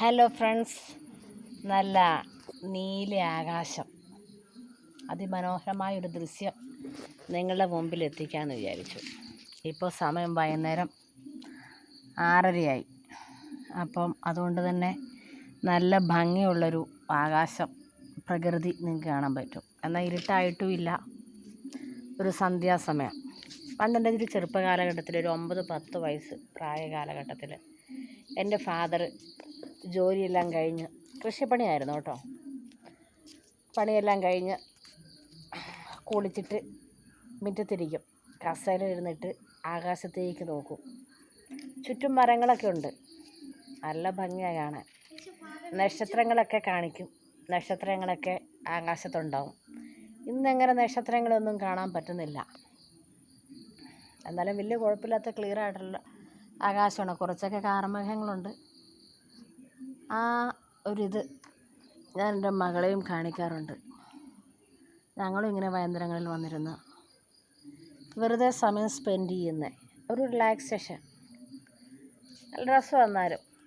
Hello friends നല്ല നീല ആകാശം. അതിമനോഹരമായൊരു ദൃശ്യം നിങ്ങളുടെ മുമ്പിൽ എത്തിക്കാമെന്ന് വിചാരിച്ചു. ഇപ്പോൾ സമയം വൈകുന്നേരം ആറരയായി. അപ്പം അതുകൊണ്ട് തന്നെ നല്ല ഭംഗിയുള്ളൊരു ആകാശം പ്രകൃതി നിങ്ങൾക്ക് കാണാൻ പറ്റും. എന്നാൽ ഇരുട്ടായിട്ടും ഇല്ല ഒരു സന്ധ്യാസമയം. പണ്ടെന്റെ ഒരു ചെറുപ്പകാലഘട്ടത്തിൽ ഒരു ഒമ്പത് പത്ത് വയസ്സ് പ്രായ കാലഘട്ടത്തിൽ എന്റെ ഫാദർ ജോലിയെല്ലാം കഴിഞ്ഞ് കൃഷിപ്പണിയായിരുന്നു കേട്ടോ. പണിയെല്ലാം കഴിഞ്ഞ് കുളിച്ചിട്ട് മുറ്റത്തിരിക്കും. കസേര ഇരുന്നിട്ട് ആകാശത്തേക്ക് നോക്കും. ചുറ്റും മരങ്ങളൊക്കെ ഉണ്ട്. നല്ല ഭംഗിയാണ് കാണാൻ. നക്ഷത്രങ്ങളൊക്കെ കാണിക്കും. നക്ഷത്രങ്ങളൊക്കെ ആകാശത്തുണ്ടാവും. ഇന്നങ്ങനെ നക്ഷത്രങ്ങളൊന്നും കാണാൻ പറ്റുന്നില്ല. എന്നാലും വലിയ കുഴപ്പമില്ലാത്ത ക്ലിയർ ആയിട്ടുള്ള ആകാശമാണ്. കുറച്ചൊക്കെ കാർമേഘങ്ങളുണ്ട്. ആ ഒരിത് ഞാൻ എന്റെ മകളെയും കാണിക്കാറുണ്ട്. ഞങ്ങളും ഇങ്ങനെ വയന്തരങ്ങളിൽ വന്നിരുന്നു. വെറുതെ സമയം സ്പെൻഡ് ചെയ്യുന്നത് ഒരു റിലാക്സേഷൻ. നല്ല രസം വന്നാലും